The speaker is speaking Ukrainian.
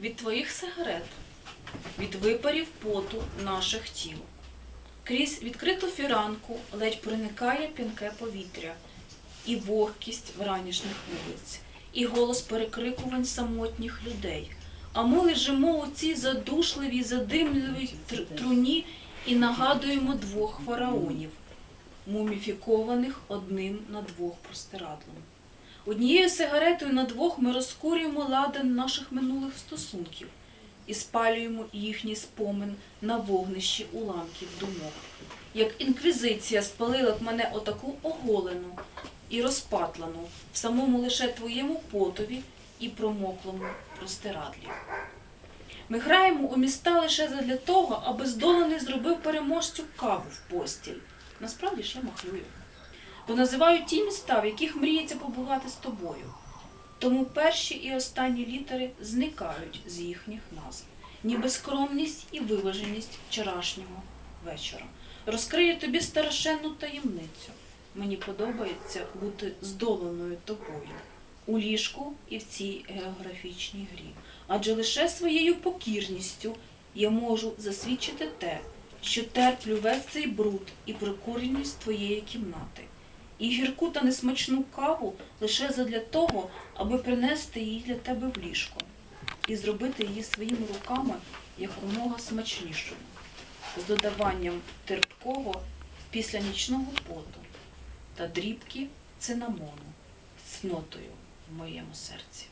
від твоїх сигарет, від випарів поту наших тіл. Крізь відкриту фіранку ледь проникає п'янке повітря, і вогкість вранішніх вулиць, і голос перекрикувань самотніх людей. А ми лежимо у цій задушливій, задимливій тр- труні і нагадуємо двох фараонів, муміфікованих одним на двох простирадлом. Однією сигаретою на двох ми розкурюємо ладан наших минулих стосунків і спалюємо їхній спомин на вогнищі уламків думок. Як інквізиція спалила б мене отаку оголену і розпатлану в самому лише твоєму потові і промоклому простирадлі. Ми граємо у міста лише задля того, аби здоланий зробив переможцю каву в постіль. Насправді ж я махлюю. Бо називаю ті міста, в яких мріється побувати з тобою. Тому перші і останні літери зникають з їхніх назв, ніби скромність і виваженість вчорашнього вечора. Розкрию тобі страшенну таємницю. Мені подобається бути здоланою тобою у ліжку і в цій географічній грі. Адже лише своєю покірністю я можу засвідчити те, що терплю весь цей бруд і прикуреність твоєї кімнати, і гірку та несмачну каву лише задля того, аби принести її для тебе в ліжко і зробити її своїми руками якомога смачнішою, з додаванням терпкого після нічного поту та дрібки цинамону з цнотою в моєму серці.